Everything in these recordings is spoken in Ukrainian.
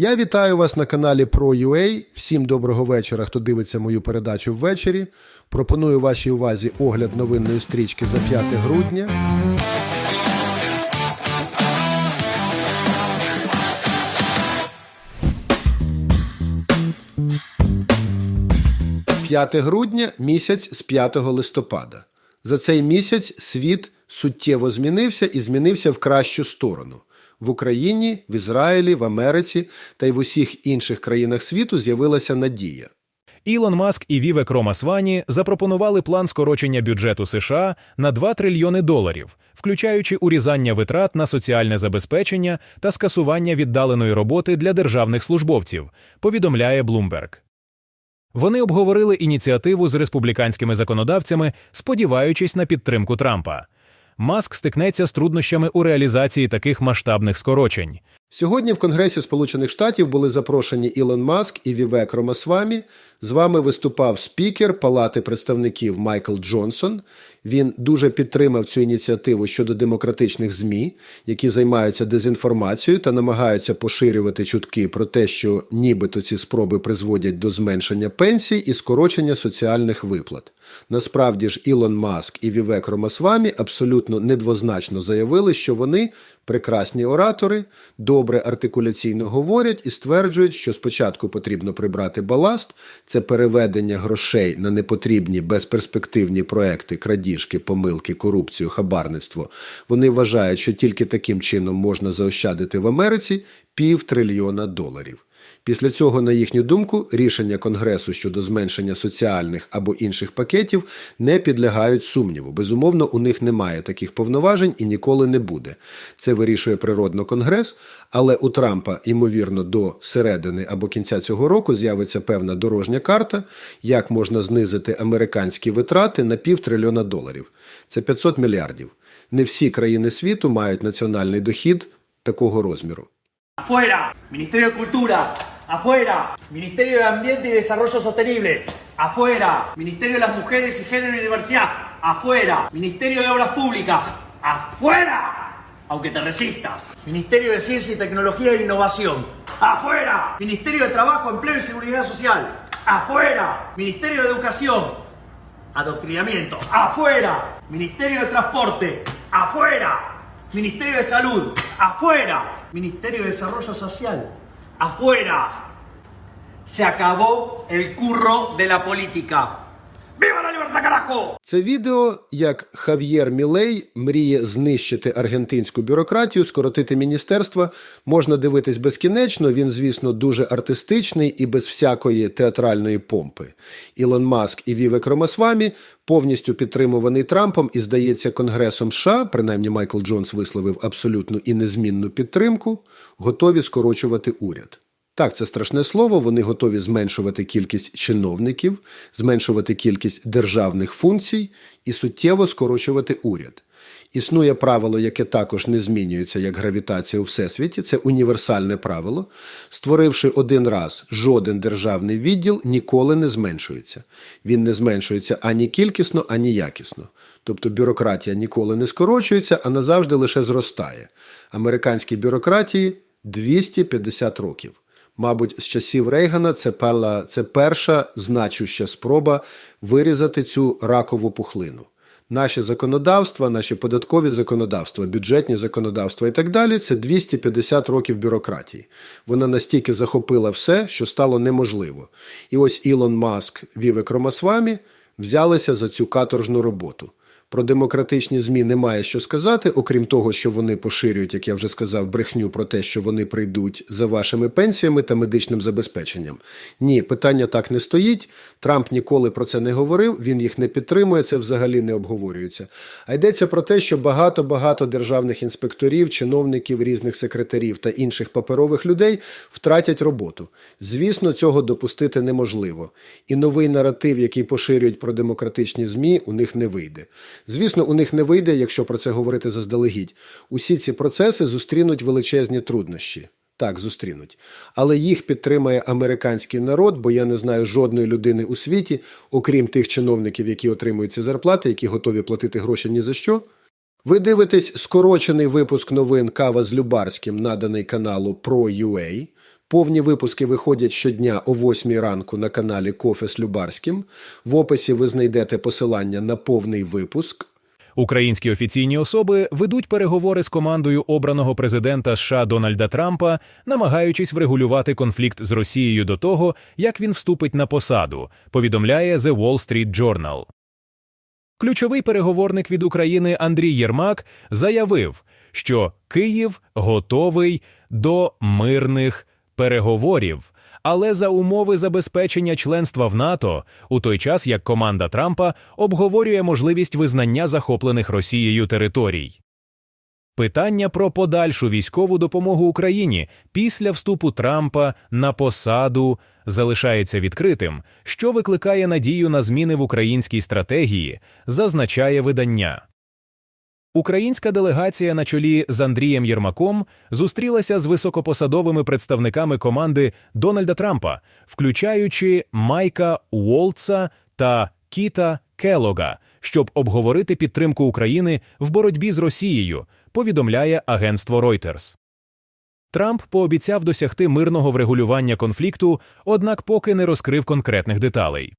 Я вітаю вас на каналі Pro.ua. Всім доброго вечора, хто дивиться мою передачу ввечері. Пропоную вашій увазі огляд новинної стрічки за 5 грудня. 5 грудня місяць з 5 листопада. За цей місяць світ суттєво змінився і змінився в кращу сторону. В Україні, в Ізраїлі, в Америці та й в усіх інших країнах світу з'явилася надія. Ілон Маск і Вівек Ромасвані запропонували план скорочення бюджету США на 2 трильйони доларів, включаючи урізання витрат на соціальне забезпечення та скасування віддаленої роботи для державних службовців, повідомляє Bloomberg. Вони обговорили ініціативу з республіканськими законодавцями, сподіваючись на підтримку Трампа. Маск стикнеться з труднощами у реалізації таких масштабних скорочень. Сьогодні в Конгресі Сполучених Штатів були запрошені Ілон Маск і Вівек Ромасвамі. З вами виступав спікер Палати представників Майкл Джонсон. Він дуже підтримав цю ініціативу щодо демократичних ЗМІ, які займаються дезінформацією та намагаються поширювати чутки про те, що нібито ці спроби призводять до зменшення пенсій і скорочення соціальних виплат. Насправді ж Ілон Маск і Вівек Ромасвамі абсолютно недвозначно заявили, що вони прекрасні оратори, добре артикуляційно говорять і стверджують, що спочатку потрібно прибрати баласт, це переведення грошей на непотрібні безперспективні проекти, крадіжки, помилки, корупцію, хабарництво. Вони вважають, що тільки таким чином можна заощадити в Америці пів трильйона доларів. Після цього, на їхню думку, рішення Конгресу щодо зменшення соціальних або інших пакетів не підлягають сумніву. Безумовно, у них немає таких повноважень і ніколи не буде. Це вирішує природно Конгрес, але у Трампа, ймовірно, до середини або кінця цього року з'явиться певна дорожня карта, як можна знизити американські витрати на півтрильйона доларів. Це 500 мільярдів. Не всі країни світу мають національний дохід такого розміру. Afuera, Ministerio de. Afuera, Ministerio de Ambiente y Desarrollo Sostenible. Afuera, Ministerio de las Mujeres y Género y Diversidad. Afuera, Ministerio de Obras Públicas. Afuera, aunque te resistas. Ministerio de Ciencia y Tecnología e Innovación. Afuera, Ministerio de Trabajo, Empleo y Seguridad Social. Afuera, Ministerio de Educación. Adoctrinamiento. Afuera. Ministerio de Transporte. Afuera. Ministerio de Salud. Afuera. Ministerio de Desarrollo Social. Afuera. Se acabó el curro de la política. ¡Viva la libertad, carajo! Це відео, як Хав'єр Мілей мріє знищити аргентинську бюрократію, скоротити міністерства, можна дивитись безкінечно. Він, звісно, дуже артистичний і без всякої театральної помпи. Ілон Маск і Вівек Ромасвамі повністю підтримуваний Трампом і, здається, Конгресом США, принаймні Майкл Джонс висловив абсолютну і незмінну підтримку, готові скорочувати уряд. Так, це страшне слово. Вони готові зменшувати кількість чиновників, зменшувати кількість державних функцій і суттєво скорочувати уряд. Існує правило, яке також не змінюється як гравітація у всесвіті. Це універсальне правило. Створивши один раз жоден державний відділ ніколи не зменшується. Він не зменшується ані кількісно, ані якісно. Тобто бюрократія ніколи не скорочується, а назавжди лише зростає. Американській бюрократії 250 років. Мабуть, з часів Рейгана це пала це перша значуща спроба вирізати цю ракову пухлину. Наші законодавства, наші податкові законодавства, бюджетні законодавства і так далі це 250 років бюрократії. Вона настільки захопила все, що стало неможливо. І ось Ілон Маск, Вівек Ромасвамі взялися за цю каторжну роботу. Про демократичні ЗМІ немає що сказати, окрім того, що вони поширюють, як я вже сказав, брехню про те, що вони прийдуть за вашими пенсіями та медичним забезпеченням. Ні, питання так не стоїть. Трамп ніколи про це не говорив, він їх не підтримує, це взагалі не обговорюється. А йдеться про те, що багато-багато державних інспекторів, чиновників, різних секретарів та інших паперових людей втратять роботу. Звісно, цього допустити неможливо. І новий наратив, який поширюють про демократичні ЗМІ, у них не вийде. Звісно, у них не вийде, якщо про це говорити заздалегідь. Усі ці процеси зустрінуть величезні труднощі. Так, зустрінуть. Але їх підтримає американський народ, бо я не знаю жодної людини у світі, окрім тих чиновників, які отримують ці зарплати, які готові платити гроші ні за що. Ви дивитесь скорочений випуск новин Кава з Любарським, наданий каналу Pro.ua. Повні випуски виходять щодня о 8 ранку на каналі Кофе з Любарським. В описі ви знайдете посилання на повний випуск. Українські офіційні особи ведуть переговори з командою обраного президента США Дональда Трампа, намагаючись врегулювати конфлікт з Росією до того, як він вступить на посаду, повідомляє The Wall Street Journal. Ключовий переговорник від України Андрій Єрмак заявив, що Київ готовий до мирних переговорів, але за умови забезпечення членства в НАТО, у той час як команда Трампа обговорює можливість визнання захоплених Росією територій. Питання про подальшу військову допомогу Україні після вступу Трампа на посаду залишається відкритим, що викликає надію на зміни в українській стратегії, зазначає видання. Українська делегація на чолі з Андрієм Єрмаком зустрілася з високопосадовими представниками команди Дональда Трампа, включаючи Майка Уолтса та Кіта Келога, щоб обговорити підтримку України в боротьбі з Росією, повідомляє агентство Reuters. Трамп пообіцяв досягти мирного врегулювання конфлікту, однак поки не розкрив конкретних деталей.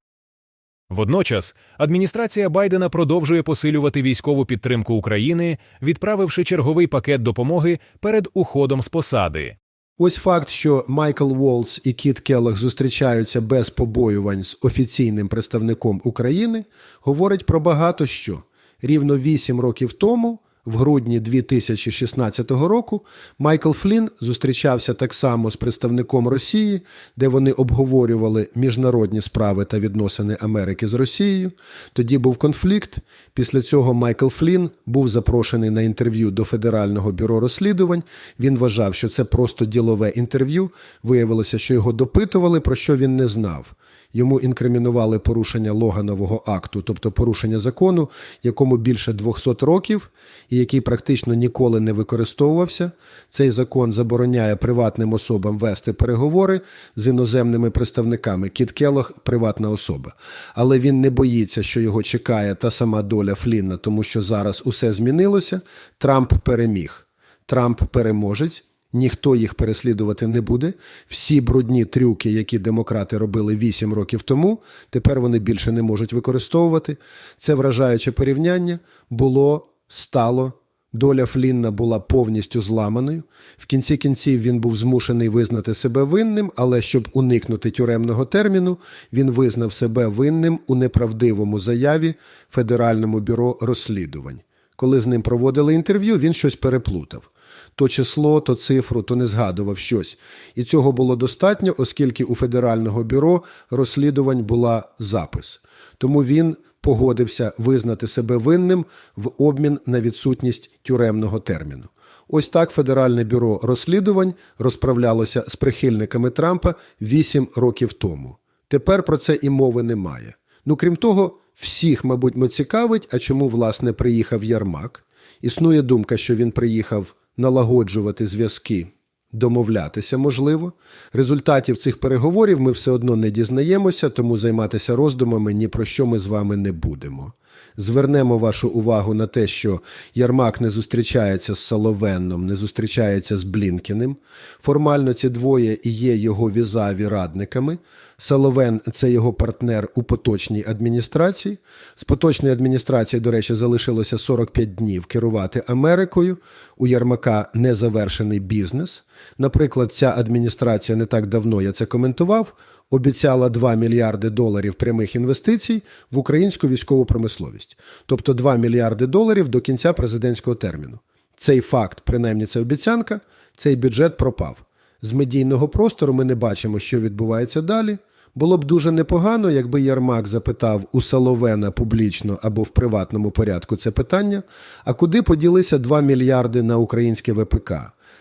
Водночас адміністрація Байдена продовжує посилювати військову підтримку України, відправивши черговий пакет допомоги перед уходом з посади. Ось факт, що Майкл Волц і Кіт Келлах зустрічаються без побоювань з офіційним представником України, говорить про багато що. Рівно вісім років тому, в грудні 2016 року, Майкл Флін зустрічався так само з представником Росії, де вони обговорювали міжнародні справи та відносини Америки з Росією. Тоді був конфлікт. Після цього Майкл Флін був запрошений на інтерв'ю до Федерального бюро розслідувань. Він вважав, що це просто ділове інтерв'ю. Виявилося, що його допитували, про що він не знав. Йому інкримінували порушення Логанового акту, тобто порушення закону, якому більше 200 років і який практично ніколи не використовувався. Цей закон забороняє приватним особам вести переговори з іноземними представниками. Кіт Келлог – приватна особа. Але він не боїться, що його чекає та сама доля Флінна, тому що зараз усе змінилося. Трамп переміг. Трамп переможець. Ніхто їх переслідувати не буде. Всі брудні трюки, які демократи робили 8 років тому, тепер вони більше не можуть використовувати. Це вражаюче порівняння було, стало. Доля Флінна була повністю зламаною. В кінці кінців він був змушений визнати себе винним, але щоб уникнути тюремного терміну, він визнав себе винним у неправдивому заяві Федеральному бюро розслідувань. Коли з ним проводили інтерв'ю, він щось переплутав то число, то цифру, то не згадував щось. І цього було достатньо, оскільки у Федерального бюро розслідувань була запис. Тому він погодився визнати себе винним в обмін на відсутність тюремного терміну. Ось так Федеральне бюро розслідувань розправлялося з прихильниками Трампа 8 років тому. Тепер про це і мови немає. Ну крім того, всіх, мабуть, цікавить, а чому власне приїхав Ярмак. Існує думка, що він приїхав налагоджувати зв'язки, домовлятися можливо. Результатів цих переговорів ми все одно не дізнаємося, тому займатися роздумами ні про що ми з вами не будемо. Звернемо вашу увагу на те, що Ярмак не зустрічається з Соловенном, не зустрічається з Блінкіним. Формально ці двоє і є його візаві радниками. Соловен це його партнер у поточній адміністрації. З поточної адміністрації, до речі, залишилося 45 днів керувати Америкою. У Ярмака незавершений бізнес. Наприклад, ця адміністрація не так давно я це коментував. Обіцяла 2 мільярди доларів прямих інвестицій в українську військову промисловість, тобто 2 мільярди доларів до кінця президентського терміну. Цей факт, принаймні це обіцянка, цей бюджет пропав. З медійного простору ми не бачимо, що відбувається далі. Було б дуже непогано, якби Ярмак запитав у Соловена публічно або в приватному порядку це питання. А куди поділися 2 мільярди на українське ВПК?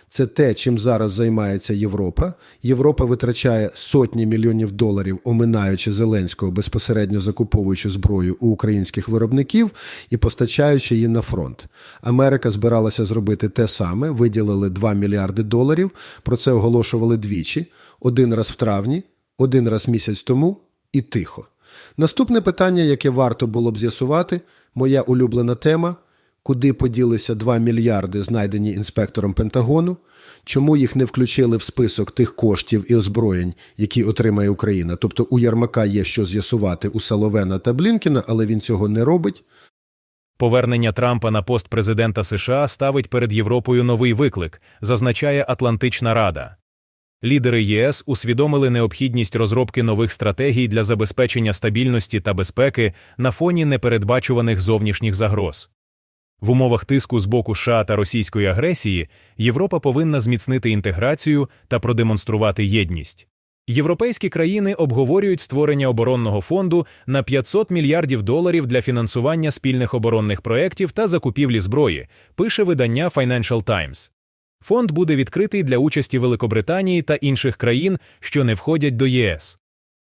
Це те, чим зараз займається Європа. Європа витрачає сотні мільйонів доларів, оминаючи Зеленського, безпосередньо закуповуючи зброю у українських виробників і постачаючи її на фронт. Америка збиралася зробити те саме, виділили 2 мільярди доларів. Про це оголошували двічі: один раз в травні, один раз місяць тому і тихо. Наступне питання, яке варто було б з'ясувати, моя улюблена тема. куди поділися 2 мільярди, знайдені інспектором Пентагону, чому їх не включили в список тих коштів і озброєнь, які отримає Україна. Тобто у Ярмака є що з'ясувати у Саловена та Блінкіна, але він цього не робить. Повернення Трампа на пост президента США ставить перед Європою новий виклик, зазначає Атлантична Рада. Лідери ЄС усвідомили необхідність розробки нових стратегій для забезпечення стабільності та безпеки на фоні непередбачуваних зовнішніх загроз. В умовах тиску з боку США та російської агресії Європа повинна зміцнити інтеграцію та продемонструвати єдність. Європейські країни обговорюють створення оборонного фонду на 500 мільярдів доларів для фінансування спільних оборонних проєктів та закупівлі зброї, пише видання Financial Times. Фонд буде відкритий для участі Великобританії та інших країн, що не входять до ЄС.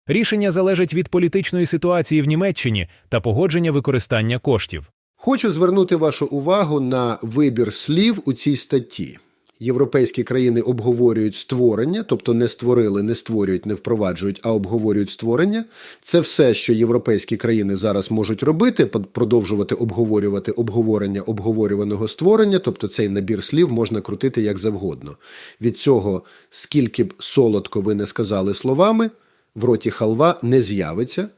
Рішення залежить від політичної ситуації в Німеччині та погодження використання коштів. Хочу звернути вашу увагу на вибір слів у цій статті. Європейські країни обговорюють створення, тобто не створили, не створюють, не впроваджують, а обговорюють створення. Це все, що європейські країни зараз можуть робити, продовжувати обговорювати обговорення обговорюваного створення, тобто цей набір слів можна крутити як завгодно. Від цього, скільки б солодко ви не сказали словами, в роті халва не з'явиться,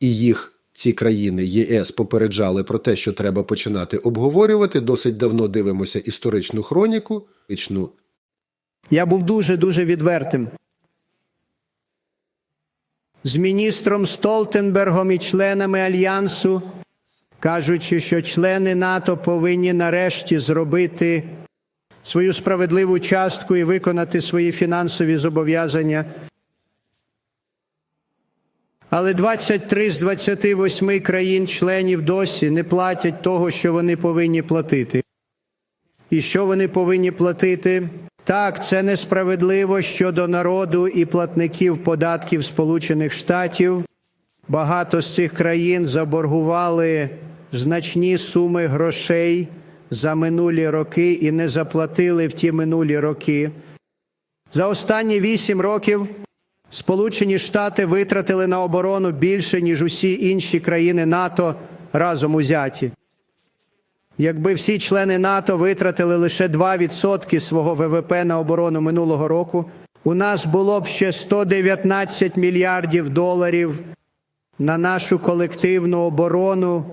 і їх ці країни ЄС попереджали про те, що треба починати обговорювати. Досить давно дивимося історичну хроніку, Я був дуже дуже відвертим. З міністром Столтенбергом і членами альянсу, кажучи, що члени НАТО повинні нарешті зробити свою справедливу частку і виконати свої фінансові зобов'язання. Але 23 з 28 країн-членів досі не платять того, що вони повинні платити. І що вони повинні платити? Так, це несправедливо щодо народу і платників податків Сполучених Штатів. Багато з цих країн заборгували значні суми грошей за минулі роки і не заплатили в ті минулі роки. За останні вісім років Сполучені Штати витратили на оборону більше, ніж усі інші країни НАТО разом узяті. Якби всі члени НАТО витратили лише 2% свого ВВП на оборону минулого року, у нас було б ще 119 мільярдів доларів на нашу колективну оборону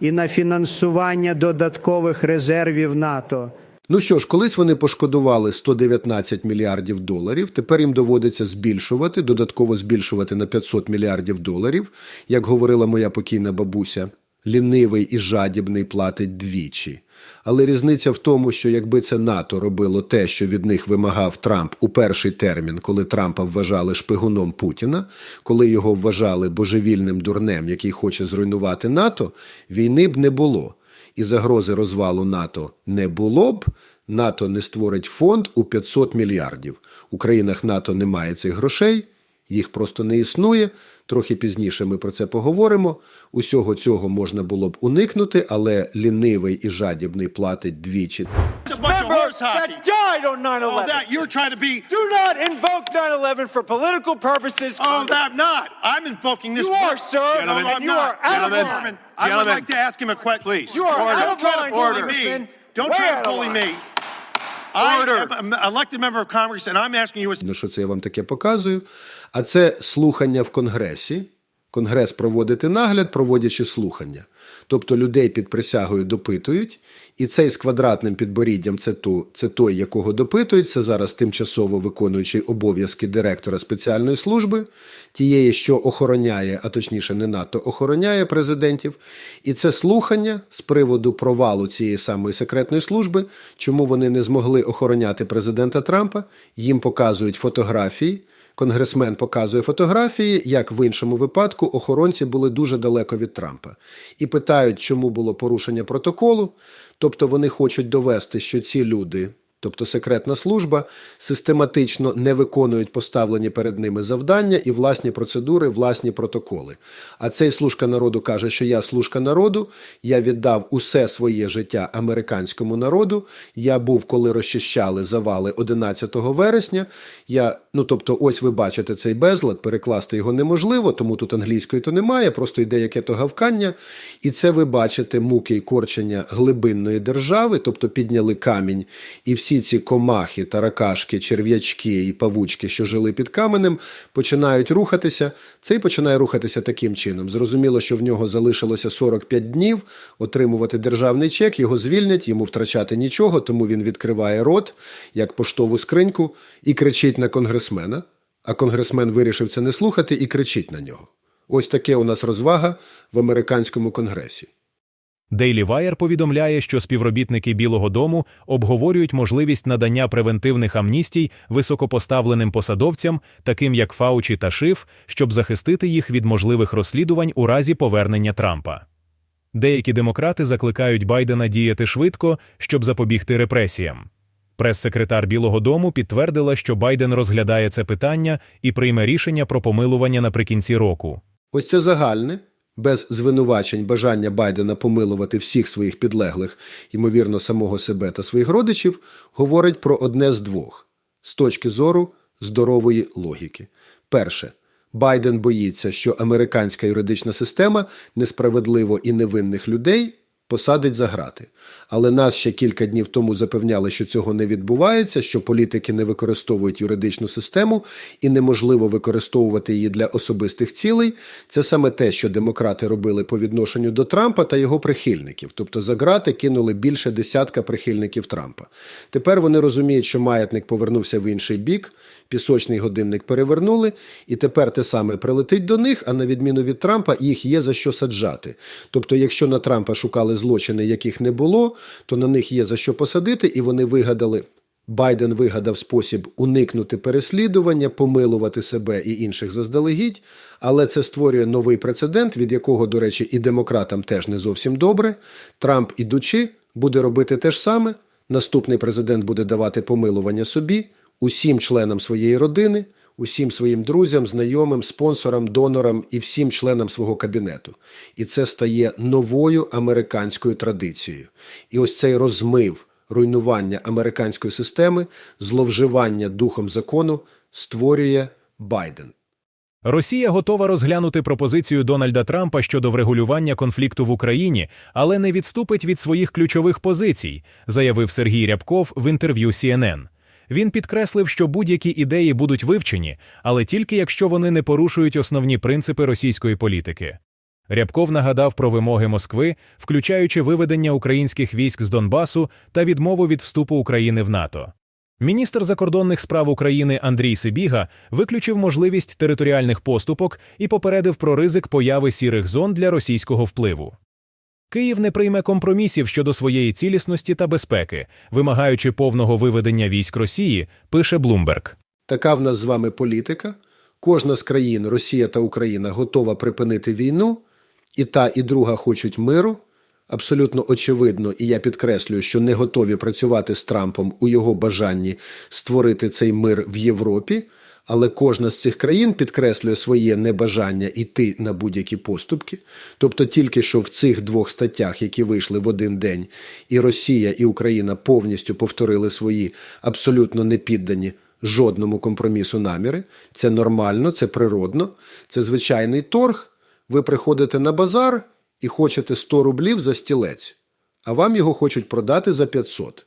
і на фінансування додаткових резервів НАТО. Ну що ж, колись вони пошкодували 119 мільярдів доларів. Тепер їм доводиться збільшувати, додатково збільшувати на 500 мільярдів доларів. Як говорила моя покійна бабуся, лінивий і жадібний платить двічі. Але різниця в тому, що якби це НАТО робило те, що від них вимагав Трамп у перший термін, коли Трампа вважали шпигуном Путіна, коли його вважали божевільним дурнем, який хоче зруйнувати НАТО, війни б не було і загрози розвалу НАТО не було б, НАТО не створить фонд у 500 мільярдів. У країнах НАТО немає цих грошей, їх просто не існує. Трохи пізніше ми про це поговоримо. Усього цього можна було б уникнути, але лінивий і жадібний платить двічі. It's a bunch of Member horse hockey. that died on 9 Oh, 11. that you're trying to be. Do not invoke 9 11 for political purposes. Oh, Congress. that I'm not. I'm invoking this. You are, sir, Gentlemen, and I'm you not. are out of Gentlemen, line. I would Gentlemen. like to ask him a question. Please. You are Order. out Don't of try to line, bully Congressman. me. Don't Way try out to of bully line. me. I Order. am an elected member of Congress, and I'm asking you a Ну, що це я вам таке показую? А це слухання в Конгресі. Конгрес проводити нагляд, проводячи слухання. Тобто людей під присягою допитують, і цей з квадратним підборіддям це, ту, це той, якого допитують. Це зараз тимчасово виконуючий обов'язки директора спеціальної служби, тієї, що охороняє, а точніше не НАТО, охороняє президентів. І це слухання з приводу провалу цієї самої секретної служби, чому вони не змогли охороняти президента Трампа. Їм показують фотографії. Конгресмен показує фотографії, як в іншому випадку охоронці були дуже далеко від Трампа, і питають, чому було порушення протоколу. Тобто вони хочуть довести, що ці люди, тобто секретна служба, систематично не виконують поставлені перед ними завдання і власні процедури, власні протоколи. А цей служка народу каже, що я служка народу, я віддав усе своє життя американському народу. Я був, коли розчищали завали 11 вересня. Я, ну тобто, ось ви бачите цей безлад, перекласти його неможливо, тому тут англійської то немає, просто йде яке то гавкання. І це ви бачите муки і корчення глибинної держави, тобто підняли камінь, і всі ці комахи, таракашки, черв'ячки і павучки, що жили під каменем, починають рухатися. Цей починає рухатися таким чином. Зрозуміло, що в нього залишилося 45 днів отримувати державний чек, його звільнять, йому втрачати нічого, тому він відкриває рот, як поштову скриньку, і кричить на конгресмена. А конгресмен вирішив це не слухати і кричить на нього. Ось таке у нас розвага в американському конгресі. Daily Wire повідомляє, що співробітники Білого Дому обговорюють можливість надання превентивних амністій високопоставленим посадовцям, таким як Фаучі та Шиф, щоб захистити їх від можливих розслідувань у разі повернення Трампа. Деякі демократи закликають Байдена діяти швидко, щоб запобігти репресіям. Прес-секретар Білого Дому підтвердила, що Байден розглядає це питання і прийме рішення про помилування наприкінці року. Ось це загальне, без звинувачень бажання Байдена помилувати всіх своїх підлеглих, ймовірно, самого себе та своїх родичів, говорить про одне з двох з точки зору здорової логіки. Перше. Байден боїться, що американська юридична система несправедливо і невинних людей посадить за грати. Але нас ще кілька днів тому запевняли, що цього не відбувається, що політики не використовують юридичну систему і неможливо використовувати її для особистих цілей. Це саме те, що демократи робили по відношенню до Трампа та його прихильників. Тобто за грати кинули більше десятка прихильників Трампа. Тепер вони розуміють, що маятник повернувся в інший бік. Пісочний годинник перевернули, і тепер те саме прилетить до них, а на відміну від Трампа, їх є за що саджати. Тобто, якщо на Трампа шукали злочини, яких не було, то на них є за що посадити, і вони вигадали. Байден вигадав спосіб уникнути переслідування, помилувати себе і інших заздалегідь, але це створює новий прецедент, від якого, до речі, і демократам теж не зовсім добре. Трамп, ідучи, буде робити те ж саме. Наступний президент буде давати помилування собі, усім членам своєї родини, усім своїм друзям, знайомим, спонсорам, донорам і всім членам свого кабінету. І це стає новою американською традицією. І ось цей розмив руйнування американської системи, зловживання духом закону створює Байден. Росія готова розглянути пропозицію Дональда Трампа щодо врегулювання конфлікту в Україні, але не відступить від своїх ключових позицій, заявив Сергій Рябков в інтерв'ю CNN. Він підкреслив, що будь-які ідеї будуть вивчені, але тільки якщо вони не порушують основні принципи російської політики. Рябков нагадав про вимоги Москви, включаючи виведення українських військ з Донбасу та відмову від вступу України в НАТО. Міністр закордонних справ України Андрій Сибіга виключив можливість територіальних поступок і попередив про ризик появи сірих зон для російського впливу. Київ не прийме компромісів щодо своєї цілісності та безпеки, вимагаючи повного виведення військ Росії, пише Блумберг. Така в нас з вами політика. Кожна з країн, Росія та Україна, готова припинити війну, і та, і друга хочуть миру. Абсолютно очевидно, і я підкреслюю, що не готові працювати з Трампом у його бажанні створити цей мир в Європі. Але кожна з цих країн підкреслює своє небажання йти на будь-які поступки. Тобто, тільки що в цих двох статтях, які вийшли в один день, і Росія, і Україна повністю повторили свої абсолютно непіддані жодному компромісу наміри. Це нормально, це природно, це звичайний торг. Ви приходите на базар і хочете 100 рублів за стілець, а вам його хочуть продати за 500.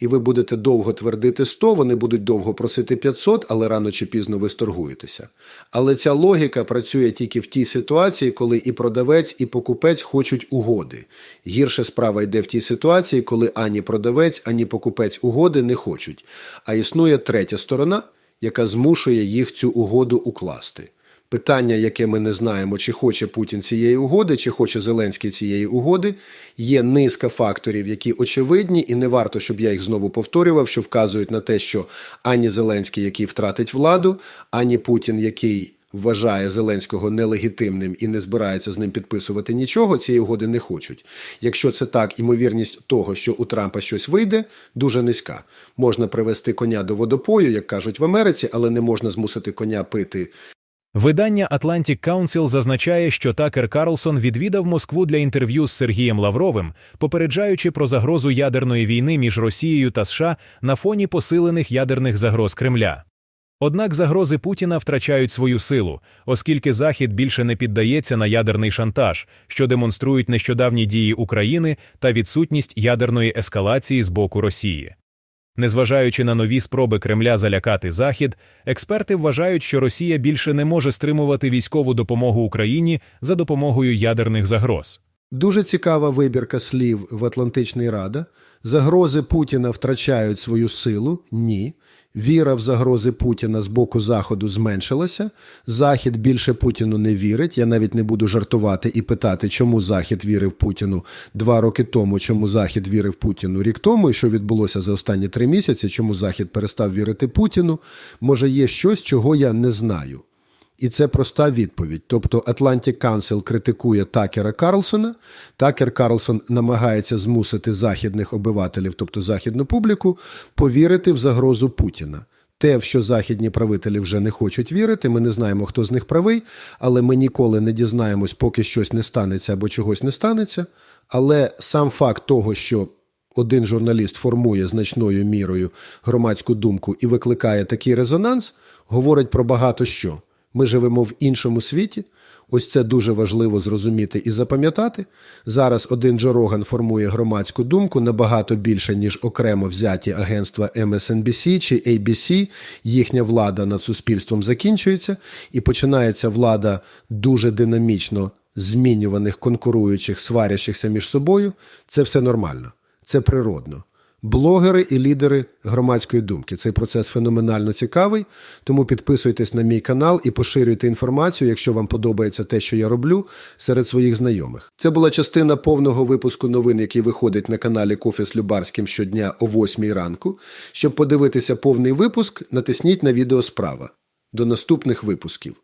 І ви будете довго твердити 100, вони будуть довго просити 500, але рано чи пізно ви сторгуєтеся. Але ця логіка працює тільки в тій ситуації, коли і продавець, і покупець хочуть угоди. Гірше справа йде в тій ситуації, коли ані продавець, ані покупець угоди не хочуть. А існує третя сторона, яка змушує їх цю угоду укласти. Питання, яке ми не знаємо, чи хоче Путін цієї угоди, чи хоче Зеленський цієї угоди, є низка факторів, які очевидні, і не варто, щоб я їх знову повторював, що вказують на те, що ані Зеленський, який втратить владу, ані Путін, який вважає Зеленського нелегітимним і не збирається з ним підписувати нічого, цієї угоди не хочуть. Якщо це так, імовірність того, що у Трампа щось вийде, дуже низька. Можна привести коня до водопою, як кажуть в Америці, але не можна змусити коня пити Видання Atlantic Council зазначає, що Такер Карлсон відвідав Москву для інтерв'ю з Сергієм Лавровим, попереджаючи про загрозу ядерної війни між Росією та США на фоні посилених ядерних загроз Кремля. Однак загрози Путіна втрачають свою силу, оскільки Захід більше не піддається на ядерний шантаж, що демонструють нещодавні дії України та відсутність ядерної ескалації з боку Росії. Незважаючи на нові спроби Кремля залякати Захід, експерти вважають, що Росія більше не може стримувати військову допомогу Україні за допомогою ядерних загроз. Дуже цікава вибірка слів в Атлантичній Рада. Загрози Путіна втрачають свою силу? Ні. Віра в загрози Путіна з боку Заходу зменшилася. Захід більше Путіну не вірить. Я навіть не буду жартувати і питати, чому Захід вірив Путіну два роки тому, чому Захід вірив Путіну рік тому, і що відбулося за останні три місяці, чому Захід перестав вірити Путіну. Може, є щось, чого я не знаю. І це проста відповідь. Тобто Atlantic Council критикує Такера Карлсона. Такер Карлсон намагається змусити західних обивателів, тобто західну публіку, повірити в загрозу Путіна. Те, в що західні правителі вже не хочуть вірити, ми не знаємо, хто з них правий, але ми ніколи не дізнаємось, поки щось не станеться або чогось не станеться. Але сам факт того, що один журналіст формує значною мірою громадську думку і викликає такий резонанс, говорить про багато що. Ми живемо в іншому світі. Ось це дуже важливо зрозуміти і запам'ятати. Зараз один Джо Роган формує громадську думку набагато більше, ніж окремо взяті агентства MSNBC чи ABC. Їхня влада над суспільством закінчується, і починається влада дуже динамічно змінюваних, конкуруючих, сварящихся між собою. Це все нормально, це природно. Блогери і лідери громадської думки. Цей процес феноменально цікавий, тому підписуйтесь на мій канал і поширюйте інформацію, якщо вам подобається те, що я роблю, серед своїх знайомих. Це була частина повного випуску новин, який виходить на каналі Кофе з Любарським щодня о 8 ранку. Щоб подивитися повний випуск, натисніть на відео справа. До наступних випусків.